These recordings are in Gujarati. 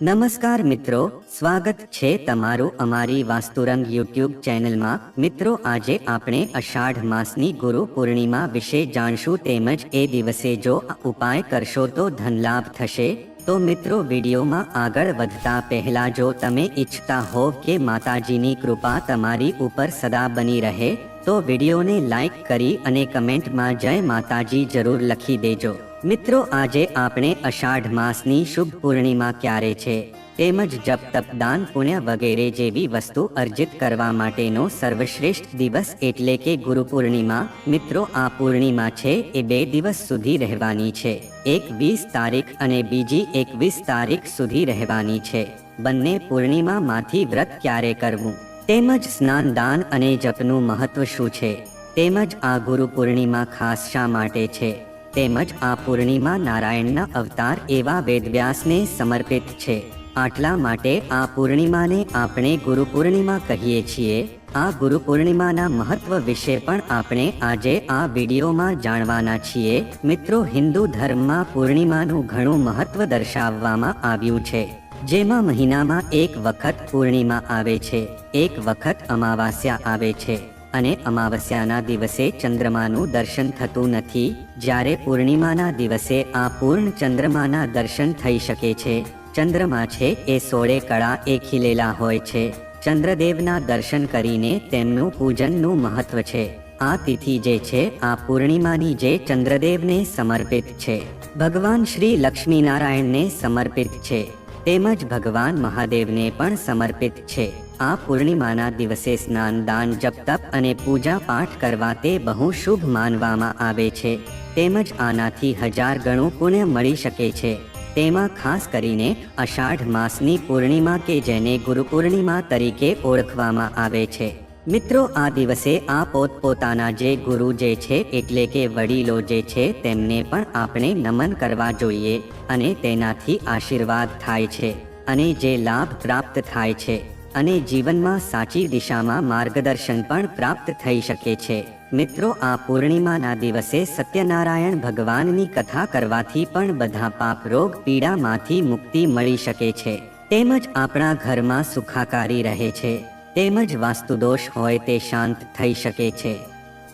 નમસ્કાર મિત્રો, સ્વાગત છે તમારું અમારી વાસ્તુરંગ યુટ્યુબ ચેનલમાં. મિત્રો, આજે આપણે અષાઢ માસની ગુરુ પૂર્ણિમા વિશે જાણશું તેમજ એ દિવસે જો ઉપાય કરશો તો ધનલાભ થશે. તો મિત્રો, વિડીયોમાં આગળ વધતા પહેલા જો તમે ઈચ્છતા હોવ કે માતાજીની કૃપા તમારી ઉપર સદા બની રહે, તો વિડીયોને લાઈક કરી અને કમેન્ટમાં જય માતાજી જરૂર લખી દેજો. મિત્રો, આજે આપણે અષાઢ માસની શુભ પૂર્ણિમા ક્યારે છે? તેમજ જપ તપ દાન, પુણ્ય વગેરે જેવી વસ્તુ અર્જિત કરવા માટેનો સર્વશ્રેષ્ઠ દિવસ એટલે કે ગુરુ પૂર્ણિમા. મિત્રો, આ પૂર્ણિમા છે એ બે દિવસ સુધી રહેવાની છે. એક વીસ તારીખ અને બીજી એકવીસ તારીખ સુધી રહેવાની છે. બંને પૂર્ણિમામાંથી વ્રત ક્યારે કરવું? તેમજ સ્નાન, દાન અને જપનું મહત્વ શું છે? તેમજ આ ગુરુ પૂર્ણિમા ખાસ શા માટે છે? તેમજ આ પૂર્ણિમા નારાયણના અવતાર એવા વેદવ્યાસને સમર્પિત છે. આટલા માટે આ પૂર્ણિમાને આપણે ગુરુ પૂર્ણિમા કહીએ છીએ. આ ગુરુ પૂર્ણિમાના મહત્વ વિશે પણ આપણે આજે આ વિડીયોમાં જાણવાના છીએ. મિત્રો, હિન્દુ ધર્મમાં પૂર્ણિમાનું ઘણું મહત્વ દર્શાવવામાં આવ્યું છે. જેમાં મહિનામાં એક વખત પૂર્ણિમા આવે છે. એક વખત અમાવાસ્યા આવે છે. અને અમાવસ્યાના દિવસે ચંદ્રમાનું દર્શન થતું નથી, જ્યારે પૂર્ણિમાના દિવસે આ પૂર્ણ ચંદ્રમાના દર્શન થઈ શકે છે. ચંદ્રમા છે એ સોળે કળા એ ખીલેલા હોય છે. ચંદ્રદેવના દર્શન કરીને તેમનું પૂજનનું મહત્વ છે. આ તિથિ જે છે, આ પૂર્ણિમાની જે ચંદ્રદેવને સમર્પિત છે. ભગવાન શ્રી લક્ષ્મીનારાયણને સમર્પિત છે. તેમજ ભગવાન મહાદેવને પણ સમર્પિત છે. આ પૂર્ણિમાના દિવસે સ્નાન, દાન, જપ, તપ અને પૂજા પાઠ કરવા તે બહુ શુભ માનવામાં આવે છે. તેમજ આનાથી હજાર ગણું પુણ્ય મળી શકે છે. તેમાં ખાસ કરીને અષાઢ માસની પૂર્ણિમા કે જેને ગુરુ પૂર્ણિમા તરીકે ઓળખવામાં આવે છે. મિત્રો, આ દિવસે આ પોતપોતાના જે ગુરુ જે છે, એટલે કે વડીલો જે છે, તેમને પણ આપણે નમન કરવા જોઈએ અને તેનાથી આશીર્વાદ થાય છે અને જે લાભ પ્રાપ્ત થાય છે અને જીવનમાં સાચી દિશામાં માર્ગદર્શન પણ પ્રાપ્ત થઈ શકે છે. મિત્રો, આ પૂર્ણિમાના દિવસે સત્યનારાયણ ભગવાનની કથા કરવાથી પણ બધા પાપ રોગ પીડામાંથી મુક્તિ મળી શકે છે. તેમજ આપણા ઘરમાં સુખાકારી રહે છે. તેમજ વાસ્તુદોષ હોય તે શાંત થઈ શકે છે.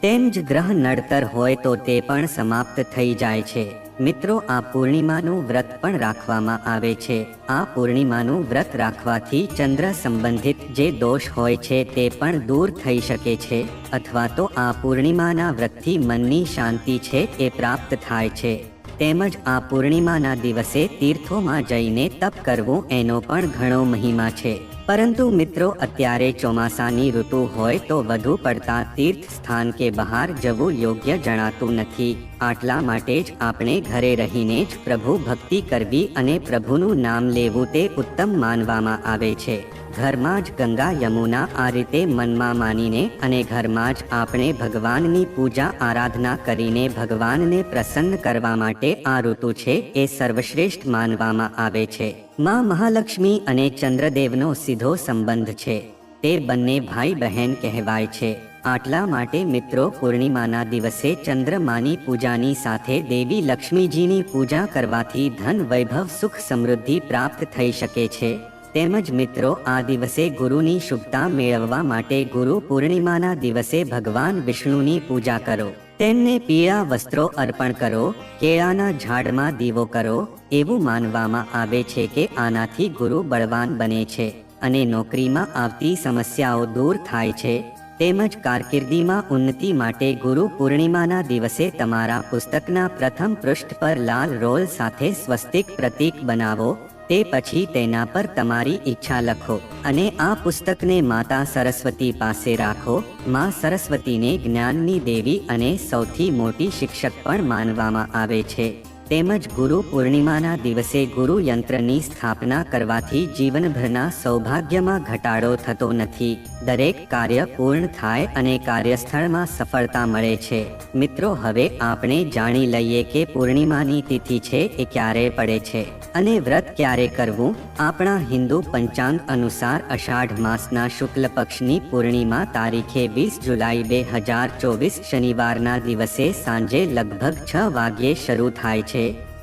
તેમ જ ગ્રહ નડતર હોય તો તે પણ સમાપ્ત થઈ જાય છે. મિત્રો, આ પૂર્ણિમાનું વ્રત પણ રાખવામાં આવે છે. આ પૂર્ણિમાનું વ્રત રાખવાથી ચંદ્ર સંબંધિત જે દોષ હોય છે તે પણ દૂર થઈ શકે છે, અથવા તો આ પૂર્ણિમાના વ્રતથી મનની શાંતિ છે એ પ્રાપ્ત થાય છે. તેમજ આ પૂર્ણિમાના દિવસે તીર્થોમાં જઈને તપ કરવું એનો પણ ઘણો મહિમા છે. પરંતુ મિત્રો, અત્યારે ચોમાસાની ઋતુ હોય તો વધુ પડતા તીર્થ સ્થાન કે બહાર જવું યોગ્ય જણાતું નથી. આટલા માટે જ આપણે ઘરે રહીને જ પ્રભુ ભક્તિ કરવી અને પ્રભુનું નામ લેવું તે ઉત્તમ માનવામાં આવે છે. ઘરમાં જ ગંગા યમુના આ રીતે મનમાં માનીને અને ઘરમાં જ આપણે ભગવાનની પૂજા આરાધના કરીને ભગવાનને પ્રસન્ન કરવા માટે આ ઋતુ છે એ સર્વશ્રેષ્ઠ માનવામાં આવે છે. માં મહાલક્ષ્મી અને ચંદ્રદેવનો સીધો સંબંધ છે. તે બંને ભાઈ બહેન કહેવાય છે. આટલા માટે મિત્રો પૂર્ણિમાના દિવસે ચંદ્રમાની પૂજાની સાથે દેવી લક્ષ્મીજીની પૂજા કરવાથી ધન, વૈભવ, સુખ સમૃદ્ધિ પ્રાપ્ત થઈ શકે છે. તેમજ મિત્રો, આ દિવસે ગુરુની શુભતા મેળવવા માટે ગુરુ પૂર્ણિમાના દિવસે ભગવાન વિષ્ણુની પૂજા કરો. તેમને પીળા વસ્ત્રો અર્પણ કરો, કેળાના ઝાડમાં દીવો કરો, એવું માનવામાં આવે છે કે આનાથી ગુરુ બળવાન બને છે અને નોકરીમાં આવતી સમસ્યાઓ દૂર થાય છે. તેમજ કારકિર્દીમાં ઉન્નતિ માટે ગુરુ પૂર્ણિમાના દિવસે તમારા પુસ્તકના પ્રથમ પૃષ્ઠ પર લાલ રોલ સાથે સ્વસ્તિક પ્રતીક બનાવો તે પછી તેના પર તમારી ઈચ્છા લખો અને આ પુસ્તકને માતા સરસ્વતી પાસે રાખો. માં સરસ્વતીને જ્ઞાનની દેવી અને સૌથી મોટી શિક્ષક પણ માનવામાં આવે છે. તેમજ ગુરુ પૂર્ણિમાના દિવસે ગુરુ યંત્રની સ્થાપના કરવાથી જીવનભરના સૌભાગ્યમાં ઘટાડો થતો નથી. દરેક કાર્ય પૂર્ણ થાય અને કાર્યસ્થળમાં સફળતા મળે છે. મિત્રો, હવે આપણે જાણી લઈએ કે પૂર્ણિમાની તિથિ છે એ ક્યારે પડે છે અને વ્રત ક્યારે કરવું? આપણા હિન્દુ પંચાંગ અનુસાર અષાઢ માસના શુક્લ પક્ષની પૂર્ણિમા તારીખે વીસ જુલાઈ બે હજાર ચોવીસ શનિવારના દિવસે સાંજે લગભગ છ વાગ્યે શરૂ થાય છે.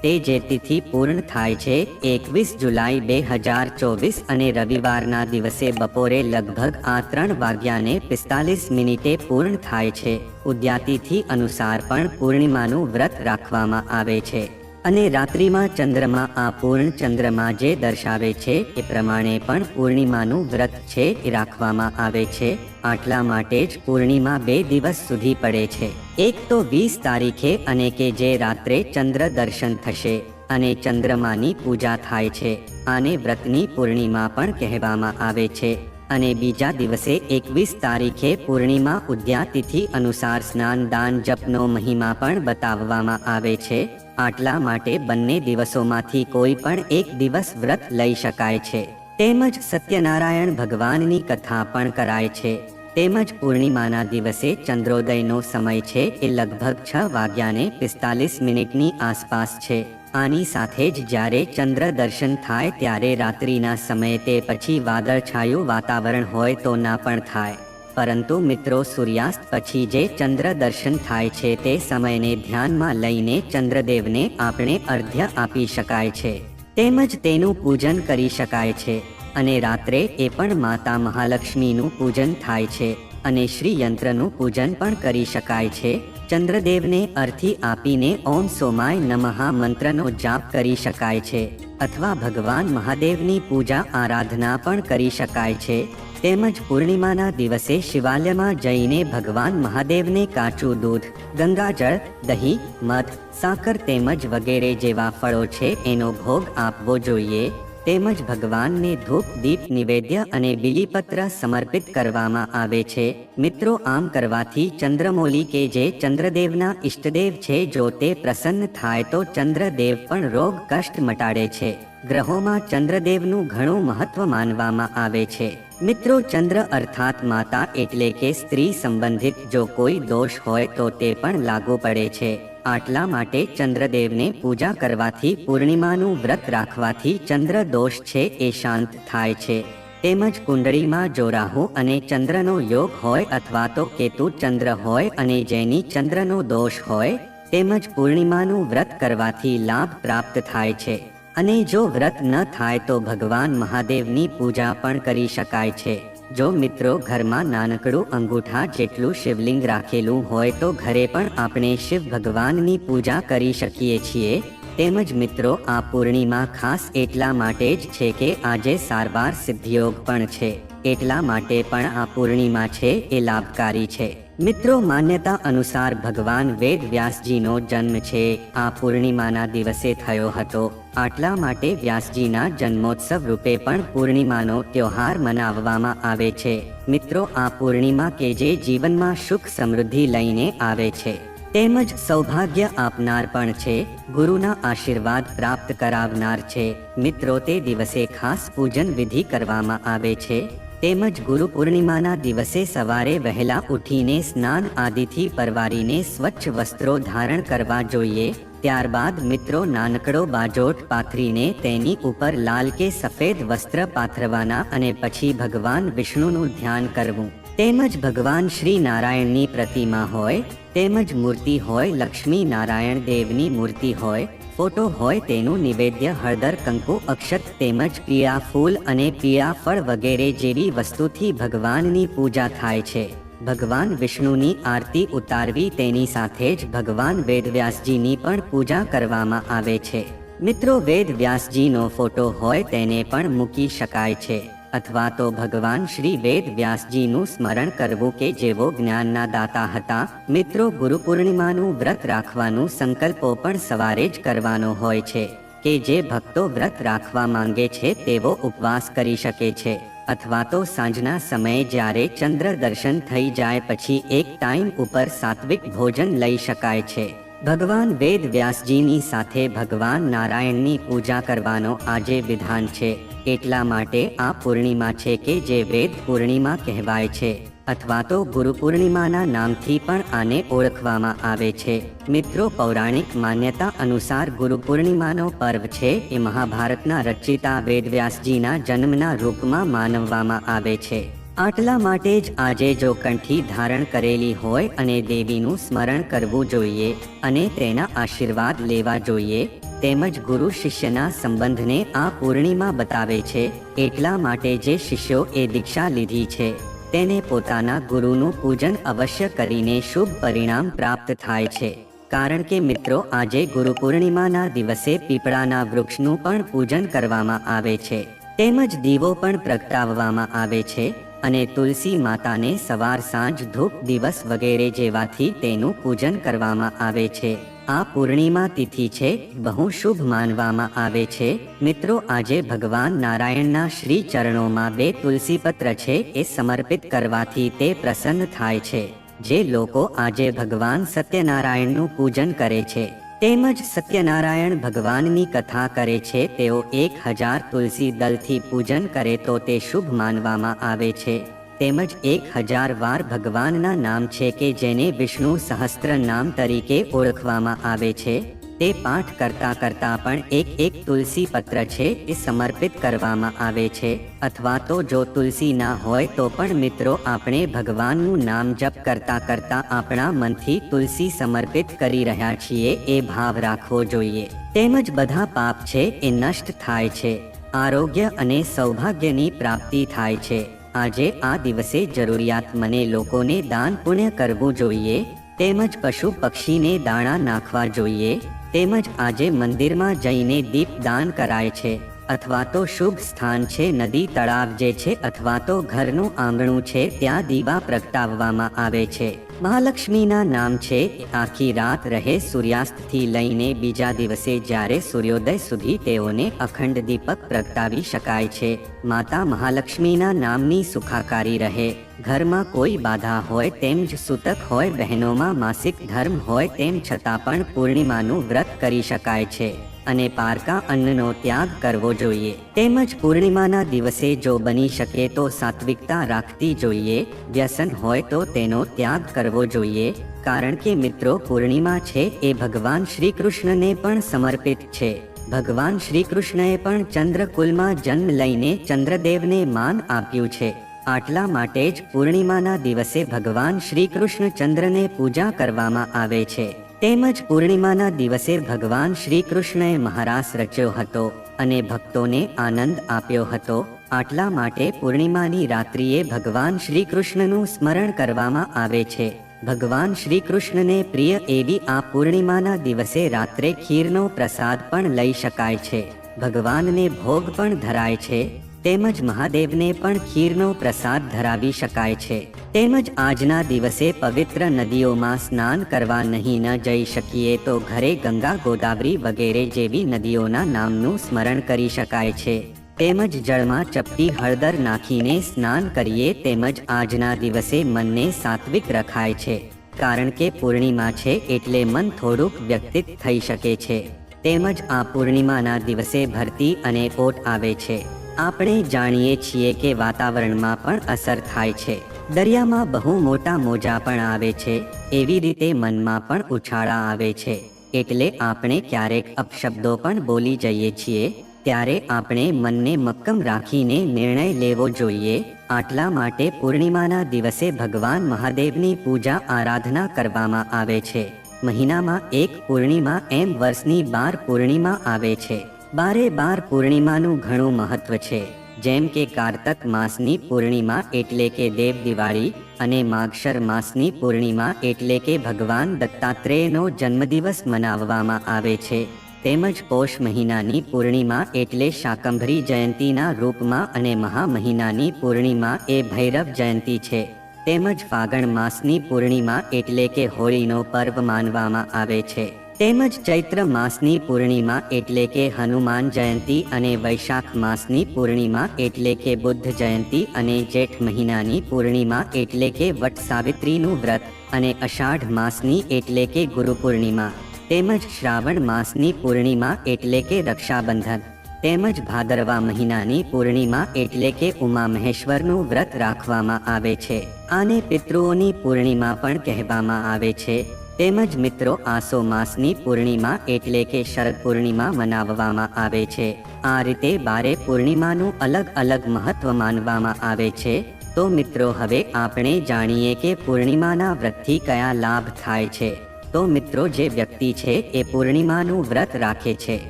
તે જે તિથિ પૂર્ણ થાય છે, એકવીસ જુલાઈ બે હજાર ચોવીસ અને રવિવારના દિવસે બપોરે લગભગ આ ત્રણ વાગ્યાને પિસ્તાલીસ મિનિટે પૂર્ણ થાય છે. ઉદ્યાતિથિ અનુસાર પણ પૂર્ણિમાનું વ્રત રાખવામાં આવે છે. અને રાત્રિમાં ચંદ્રમા આ પૂર્ણ ચંદ્રમા જે દર્શાવે છે એ પ્રમાણે પણ પૂર્ણિમાનું વ્રત છે એ રાખવામાં આવે છે. આટલા માટે જ પૂર્ણિમા બે દિવસ સુધી પડે છે. એક તો વીસ તારીખે અને કે જે રાત્રે ચંદ્ર દર્શન થશે અને ચંદ્રમાની પૂજા થાય છે. આને વ્રતની પૂર્ણિમા પણ કહેવામાં આવે છે. અને બીજા દિવસે એકવીસ તારીખે પૂર્ણિમા ઉદ્યા તિથિ અનુસાર સ્નાન, દાન, જપનો મહિમા પણ બતાવવામાં આવે છે. આટલા માટે બંને દિવસોમાંથી કોઈ પણ એક દિવસ વ્રત લઈ શકાય છે. તેમજ સત્યનારાયણ ભગવાનની કથા પણ કરાય છે. તેમજ પૂર્ણિમાના દિવસે ચંદ્રોદયનો સમય છે એ લગભગ છ વાગ્યાને પિસ્તાલીસ મિનિટની આસપાસ છે. આની સાથે જ જ્યારે ચંદ્ર દર્શન થાય ત્યારે રાત્રિના સમયે તે પછી વાદળછાયું વાતાવરણ હોય તો ના પણ થાય. પરંતુ મિત્રો સૂર્યાસ્ત પછી જે ચંદ્ર દર્શન થાય છે તે સમયને ધ્યાનમાં લઈને ચંદ્રદેવને આપણે અર્ધ્ય આપી શકાય છે. તેમજ તેનું પૂજન કરી શકાય છે. અને રાત્રે એ પણ માતા મહાલક્ષ્મીનું પૂજન થાય છે. અને શ્રી યંત્રનું પૂજન પણ કરી શકાય છે. ચંદ્રદેવને અર્થી આપીને ઓમ સોમાય નમઃ મંત્રનો જાપ કરી શકાય છે. અથવા ભગવાન મહાદેવની પૂજા આરાધના પણ કરી શકાય છે. તેમજ પૂર્ણિમાના દિવસે શિવાલયમાં જઈને ભગવાન મહાદેવને કાચું દૂધ, ગંગાજળ, દહીં, મધ, સાકર તેમજ વગેરે જેવા ફળો છે એનો ભોગ આપવો જોઈએ. તેમજ ભગવાનને ધૂપ, દીપ, નિવેદ્ય અને બીલીપત્ર સમર્પિત કરવામાં આવે છે. મિત્રો, આમ કરવાથી ચંદ્રમૌલી કે જે ચંદ્રદેવના ઈષ્ટદેવ છે જો તે પ્રસન્ન થાય તો ચંદ્રદેવ પણ રોગ કષ્ટ મટાડે છે. ગ્રહોમાં ચંદ્રદેવનું ઘણું મહત્વ માનવામાં આવે છે. મિત્રો, ચંદ્ર અર્થાત માતા એટલે કે સ્ત્રી સંબંધિત જો કોઈ દોષ હોય તો તે પણ લાગુ પડે છે. આટલા માટે ચંદ્રદેવને પૂજા કરવાથી, પૂર્ણિમાનું વ્રત રાખવાથી ચંદ્ર દોષ છે એ શાંત થાય છે. તેમજ કુંડળીમાં જો રાહુ અને ચંદ્રનો યોગ હોય અથવા તો કેતુ ચંદ્ર હોય અને જેની ચંદ્રનો દોષ હોય, તેમજ પૂર્ણિમાનું વ્રત કરવાથી લાભ પ્રાપ્ત થાય છે. અને જો વ્રત ન થાય તો ભગવાન મહાદેવની પૂજા પણ કરી શકાય છે. જો મિત્રો ઘરમાં નાનકડું અંગૂઠા જેટલું શિવલિંગ રાખેલું હોય તો ઘરે પણ આપણે શિવ ભગવાનની પૂજા કરી શકીએ છીએ. તેમજ મિત્રો, આ પૂર્ણિમા ખાસ એટલા માટે જ છે કે આજે સારવાર સિદ્ધિયોગ પણ છે. એટલા માટે પણ આ પૂર્ણિમા છે એ લાભકારી છે. મિત્રો, માન્યતા અનુસાર ભગવાન વેદ વ્યાસજીનો જન્મ છે. આ પૂર્ણિમાના દિવસે થયો હતો. આટલા માટે વ્યાસજીના જન્મોત્સવ રૂપે પણ પૂર્ણિમાનો ત્યોહાર મનાવવામાં આવે છે. મિત્રો, આ પૂર્ણિમા કે જે જીવનમાં સુખ સમૃદ્ધિ લઈને આવે છે, તેમજ સૌભાગ્ય આપનાર પણ છે, ગુરુના આશીર્વાદ પ્રાપ્ત કરાવનાર છે. મિત્રો, તે દિવસે ખાસ પૂજન વિધિ કરવામાં આવે છે. તેમજ ગુરુ પૂર્ણિમાના દિવસે સવારે વહેલા ઉઠીને સ્નાન આદિથી પરવારીને સ્વચ્છ વસ્ત્રો ધારણ કરવા જોઈએ. ત્યારબાદ મિત્રો નાનકડો બાજોટ પાથરીને તેની ઉપર લાલ કે સફેદ વસ્ત્ર પાથરવાના અને પછી ભગવાન વિષ્ણુનું ધ્યાન કરવું. તેમજ ભગવાન શ્રી નારાયણની પ્રતિમા હોય, તેમજ મૂર્તિ હોય, લક્ષ્મી નારાયણ દેવની મૂર્તિ હોય ફોટો હોય તેનું નિવેદ્ય હળદર, કંકુ, અક્ષત તેમજ પીળા ફૂલ અને પીળા ફળ વગેરે જેવી વસ્તુથી ભગવાનની પૂજા થાય છે. ભગવાન વિષ્ણુની આરતી ઉતારવી તેની સાથે જ ભગવાન વેદવ્યાસજીની પણ પૂજા કરવામાં આવે છે. મિત્રો વેદ વ્યાસજીનો ફોટો હોય તેને પણ મૂકી શકાય છે. અથવા તો ભગવાન શ્રી વેદ વ્યાસજીનું સ્મરણ કરવું કે જેવો જ્ઞાનના દાતા હતા, મિત્રો ગુરુ પૂર્ણિમાનું વ્રત રાખવાનું સંકલ્પો પણ સવારે જ કરવાનો હોય છે, કે જે ભક્તો વ્રત રાખવા માંગે છે તેવો ઉપવાસ કરી શકે છે, અથવા તો સાંજના સમયે જ્યારે ચંદ્ર દર્શન થઈ જાય પછી એક ટાઈમ ઉપર સાત્વિક ભોજન લઈ શકાય છે. ભગવાન વેદ વ્યાસજીની સાથે ભગવાન નારાયણની પૂજા કરવાનો આજે વિધાન છે. એટલા માટે આ પૂર્ણિમા છે કે જે વેદ પૂર્ણિમા કહેવાય છે. અથવા તો ગુરુ પૂર્ણિમાના નામથી પણ આને ઓળખવામાં આવે છે. મિત્રો, પૌરાણિક માન્યતા અનુસાર ગુરુ પૂર્ણિમાનો પર્વ છે એ મહાભારતના રચિતા વેદવ્યાસજીના જન્મના રૂપમાં માનવવામાં આવે છે. આટલા માટે જ આજે જો કંઠી ધારણ કરેલી હોય અને દેવીનું સ્મરણ કરવું જોઈએ અને તેના આશીર્વાદ લેવા જોઈએ, તેમજ ગુરુ શિષ્યના સંબંધને આ પૂર્ણિમા બતાવે છે, એટલા માટે જે શિષ્યો એ દીક્ષા લીધી છે, તેને પોતાના ગુરુનું પૂજન અવશ્ય કરીને શુભ પરિણામ પ્રાપ્ત થાય છે. કારણ કે મિત્રો, આજે ગુરુ પૂર્ણિમાના દિવસે પીપળાના વૃક્ષનું પણ પૂજન કરવામાં આવે છે, તેમજ દીવો પણ પ્રગટાવવામાં આવે છે અને તુલસી માતાને સવાર સાંજ ધૂપ દિવસ વગેરે જેવાથી તેનું પૂજન કરવામાં આવે છે. આ પૂર્ણિમા તિથિ છે, બહુ શુભ માનવામાં આવે છે. મિત્રો, આજે ભગવાન નારાયણના શ્રી ચરણોમાં બે તુલસી પત્ર છે, એ સમર્પિત કરવાથી તે પ્રસન્ન થાય છે. જે લોકો આજે ભગવાન સત્યનારાયણનું પૂજન કરે છે. તેમજ સત્યનારાયણ ભગવાનની કથા કરે છે, તેઓ એક હજાર તુલસી દલથી પૂજન કરે તો તે શુભ માનવામાં આવે છે. તેમજ એક હજાર વાર ભગવાનના નામ છે કે જેને વિષ્ણુ સહસ્ત્ર નામ તરીકે ઓળખવામાં આવે છે. તે પાઠ કરતા કરતા પણ એક એક તુલસી પત્ર છે એ સમર્પિત કરવામાં આવે છે. અથવા તો જો તુલસી ના હોય તો પણ મિત્રો આપણે ભગવાનનું નામ જપ કરતા કરતા આપણા મનથી તુલસી સમર્પિત કરી રહ્યા છીએ એ ભાવ રાખવો જોઈએ. તેમજ બધા પાપ છે એ નષ્ટ થાય છે. આરોગ્ય અને સૌભાગ્યની પ્રાપ્તિ થાય છે. આજે આ દિવસે જરૂરિયાતમને લોકોને દાન પુણ્ય કરવું જોઈએ. તેમજ પશુ પક્ષીને દાણા નાખવા જોઈએ. તેમજ આજે મંદિરમાં જઈને દીપદાન કરાય છે. અથવા તો શુભ સ્થાન છે, નદી, તળાવ જે છે, અથવા તો ઘરનું આંગણું છે, ત્યાં દીવા પ્રગટાવવામાં આવે છે. મહાલક્ષ્મીના નામ છે, આખી રાત રહે સૂર્યાસ્તથી લઈને બીજા દિવસે જ્યારે સૂર્યોદય સુધી તેઓને અખંડ દીપક પ્રગટાવી શકાય છે. માતા મહાલક્ષ્મીના નામની સુખાકારી રહે. ઘરમાં કોઈ બાધા હોય તેમ જ સૂતક હોય, બહેનોમાં માસિક ધર્મ હોય તેમ છતાં પણ પૂર્ણિમાનું વ્રત કરી શકાય છે. અને પારકા અન્નનો ત્યાગ કરવો જોઈએ. તેમજ પૂર્ણિમાના દિવસે જો બની શકે તો સાત્વિકતા રાખતી જોઈએ. વ્યસન હોય તો તેનો ત્યાગ કરવો જોઈએ. કારણ કે મિત્રો, પૂર્ણિમા છે એ ભગવાન શ્રી કૃષ્ણને પણ સમર્પિત છે. ભગવાન શ્રી કૃષ્ણએ પણ ચંદ્રકુલમાં જન્મ લઈને ચંદ્રદેવને માન આપ્યું છે. આટલા માટે જ પૂર્ણિમાના દિવસે ભગવાન શ્રી કૃષ્ણ ચંદ્રને પૂજા કરવામાં આવે છે. તેમજ પૂર્ણિમાના દિવસે ભગવાન શ્રી કૃષ્ણએ મહારાસ રચ્યો હતો અને ભક્તોને આનંદ આપ્યો હતો. આટલા માટે પૂર્ણિમાની રાત્રિએ ભગવાન શ્રી કૃષ્ણનું સ્મરણ કરવામાં આવે છે. ભગવાન શ્રી કૃષ્ણને પ્રિય એવી આ પૂર્ણિમાના દિવસે રાત્રે ખીરનો પ્રસાદ પણ લઈ શકાય છે. ભગવાનને ભોગ પણ ધરાય છે. તેમજ મહાદેવને પણ ખીરનો પ્રસાદ ધરાવી શકાય છે. તેમજ આજના દિવસે પવિત્ર નદીઓમાં સ્નાન કરવા નહીં ન જઈ શકીએ તો ઘરે ગંગા ગોદાવરી વગેરે જેવી નદીઓના નામનું સ્મરણ કરી શકાય છે. તેમજ જળમાં ચપટી હળદર નાખીને સ્નાન કરીએ તેમજ આજના દિવસે મનને સાત્વિક રખાય છે. કારણ કે પૂર્ણિમા છે એટલે મન થોડુંક વ્યક્તિત થઈ શકે છે. તેમજ આ પૂર્ણિમાના દિવસે ભરતી અને ઓટ આવે છે. આપણે જાણીએ છીએ કે વાતાવરણમાં પણ અસર થાય છે. દરિયામાં બહુ મોટા મોજા પણ આવે છે. એવી રીતે મનમાં પણ ઉછાળા આવે છે. એટલે આપણે ક્યારેક અપશબ્દો પણ બોલી જઈએ છીએ. ત્યારે આપણે મનને મક્કમ રાખીને નિર્ણય લેવો જોઈએ. આટલા માટે પૂર્ણિમાના દિવસે ભગવાન મહાદેવની પૂજા આરાધના કરવામાં આવે છે. મહિનામાં એક પૂર્ણિમા એમ વર્ષની બાર પૂર્ણિમા આવે છે. બારે બાર પૂર્ણિમાનું ઘણું મહત્વ છે. જેમ કે કારતક માસની પૂર્ણિમા એટલે કે દેવ દિવાળી અને માગશર માસની પૂર્ણિમા એટલે કે ભગવાન દત્તાત્રેયનો જન્મદિવસ મનાવવામાં આવે છે. તેમજ પોષ મહિનાની પૂર્ણિમા એટલે શાકંભરી જયંતીના રૂપમાં અને મહા મહિનાની પૂર્ણિમા એ ભૈરવ જયંતી છે. તેમજ ફાગણ માસની પૂર્ણિમા એટલે કે હોળીનો પર્વ માનવામાં આવે છે. તેમજ ચૈત્ર માસની પૂર્ણિમા એટલે કે હનુમાન જયંતી અને વૈશાખ માસની પૂર્ણિમા એટલે કે બુદ્ધ જયંતી અને જેઠ મહિનાની પૂર્ણિમા એટલે કે વટ સાવિત્રીનું વ્રત અને અષાઢ માસની એટલે કે ગુરુ પૂર્ણિમા. તેમજ શ્રાવણ માસની પૂર્ણિમા એટલે કે રક્ષાબંધન. તેમજ ભાદરવા મહિનાની પૂર્ણિમા એટલે કે ઉમા મહેશ્વરનું વ્રત રાખવામાં આવે છે. આને પિતૃઓની પૂર્ણિમા પણ કહેવામાં આવે છે. તેમજ મિત્રો આસો માસની પૂર્ણિમા એટલે કે શરદ પૂર્ણિમા મનાવવામાં આવે છે. આ રીતે બારે પૂર્ણિમાનું અલગ અલગ મહત્વ માનવામાં આવે છે. તો મિત્રો હવે આપણે જાણીએ કે પૂર્ણિમાના વ્રતથી કયા લાભ થાય છે. તો મિત્રો જે વ્યક્તિ છે એ પૂર્ણિમાનું વ્રત રાખે છે.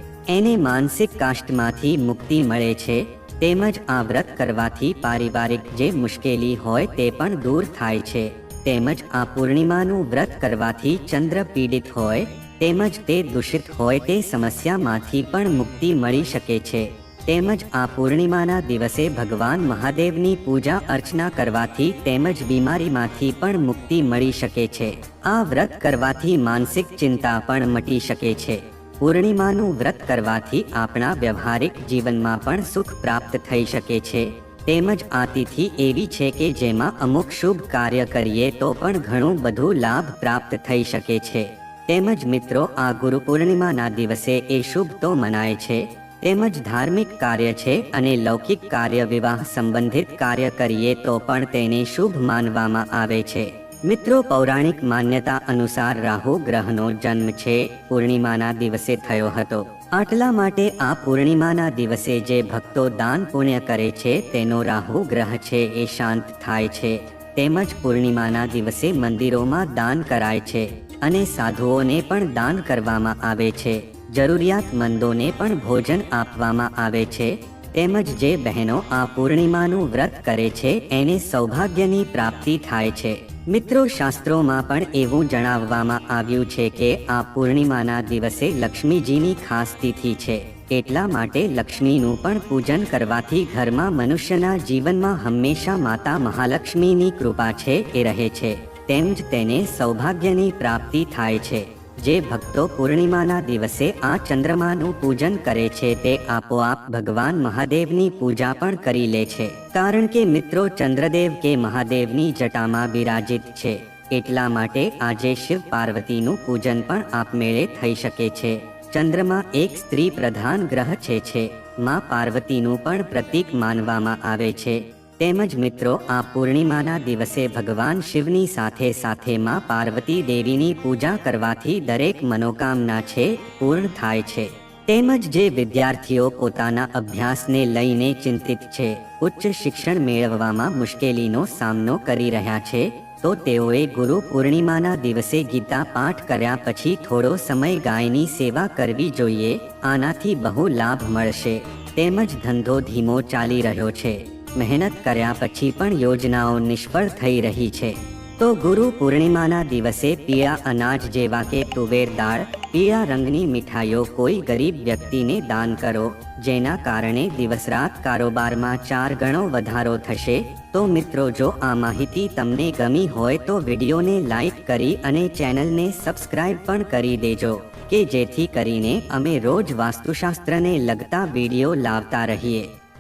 એને માનસિક કાષ્ટમાંથી મુક્તિ મળે છે. તેમજ આ વ્રત કરવાથી પારિવારિક જે મુશ્કેલી હોય તે પણ દૂર થાય છે. તેમજ આ પૂર્ણિમાનું વ્રત કરવાથી ચંદ્ર પીડિત હોય, તેમજ તે દૂષિત હોય તે સમસ્યામાંથી પણ મુક્તિ મળી શકે છે. તેમજ આ પૂર્ણિમાના દિવસે ભગવાન મહાદેવની પૂજા અર્ચના કરવાથી તેમજ બીમારીમાંથી પણ મુક્તિ મળી શકે છે. આ વ્રત કરવાથી માનસિક ચિંતા પણ મટી શકે છે. પૂર્ણિમાનું વ્રત કરવાથી આપણા વ્યવહારિક જીવનમાં પણ સુખ પ્રાપ્ત થઈ શકે છે. તેમજ આ તિથિ એવી છે કે જેમાં અમુક શુભ કાર્ય કરીએ તો પણ ઘણું બધું લાભ પ્રાપ્ત થઈ શકે છે. તેમજ મિત્રો, આ ગુરુ પૂર્ણિમાના દિવસે એ શુભ તો મનાય છે. તેમજ ધાર્મિક કાર્ય છે અને લૌકિક કાર્ય વિવાહ સંબંધિત કાર્ય કરીએ તો પણ તેને શુભ માનવામાં આવે છે. મિત્રો, પૌરાણિક માન્યતા અનુસાર રાહુ ગ્રહનો જન્મ છે. પૂર્ણિમાના દિવસે થયો હતો. આટલા માટે આ પૂર્ણિમાના દિવસે જે ભક્તો દાન પુણ્ય કરે છે, તેનો રાહુ ગ્રહ છે, એ શાંત થાય છે. તેમજ પૂર્ણિમાના દિવસે મંદિરોમાં દાન કરાય છે અને સાધુઓને પણ દાન કરવામાં આવે છે. જરૂરિયાતમંદોને પણ ભોજન આપવામાં આવે છે. તેમજ જે બહેનો આ પૂર્ણિમાનું વ્રત કરે છે, એને સૌભાગ્યની પ્રાપ્તિ થાય છે. મિત્રો શાસ્ત્રોમાં પણ એવું જણાવવામાં આવ્યું છે કે આ પૂર્ણિમાના દિવસે લક્ષ્મીજીની ખાસ તિથિ છે. એટલા માટે લક્ષ્મીનું પણ પૂજન કરવાથી ઘરમાં મનુષ્યના જીવનમાં હંમેશા માતા મહાલક્ષ્મીની કૃપા છે એ રહે છે. તેમજ તેને સૌભાગ્યની પ્રાપ્તિ થાય છે. જે ભક્તો પૂર્ણિમાના દિવસે આ ચંદ્રમાનું પૂજન કરે છે તે આપોઆપ ભગવાન મહાદેવની પૂજા પણ કરી લે છે. કારણ કે મિત્રો ચંદ્રદેવ કે મહાદેવની જટામાં બિરાજિત છે, એટલા માટે આજે શિવ પાર્વતીનું પૂજન પણ આપમેળે થઈ શકે છે. ચંદ્રમા એક સ્ત્રી પ્રધાન ગ્રહ છે છે, માં પાર્વતીનું પણ પ્રતીક માનવામાં આવે છે. તેમજ મિત્રો, આ પૂર્ણિમાના દિવસે ભગવાન શિવની સાથે સાથે માં પાર્વતી દેવીની પૂજા કરવાથી દરેક મનોકામના છે, પૂર્ણ થાય છે. તેમજ જે વિદ્યાર્થીઓ પોતાના અભ્યાસને લઈને ચિંતિત છે, ઉચ્ચ શિક્ષણ મેળવવામાં મુશ્કેલીનો સામનો કરી રહ્યા છે, તો તેઓએ ગુરુ પૂર્ણિમાના દિવસે ગીતા પાઠ કર્યા પછી થોડો સમય ગાયની સેવા કરવી જોઈએ, આનાથી બહુ લાભ મળશે. તેમજ ધંધો ધીમો ચાલી રહ્યો છે. મહેનત કર્યા પછી પણ યોજનાઓ નિષ્ફળ થઈ રહી છે. તો ગુરુ પૂર્ણિમાના દિવસે પીળા અનાજ જેવા કે તુવેર દાળ પીળા રંગની મીઠાઈઓ કોઈ ગરીબ વ્યક્તિને દાન કરો, જેના કારણે દિવસ રાત કારોબારમાં ચાર ગણો વધારો થશે. તો મિત્રો, જો આ માહિતી તમને ગમી હોય તો વિડીયોને લાઈક કરી અને ચેનલને સબસ્ક્રાઇબ પણ કરી દેજો, કે જેથી કરીને અમે રોજ વાસ્તુશાસ્ત્રને લગતા વીડિયો લાવતા રહીએ.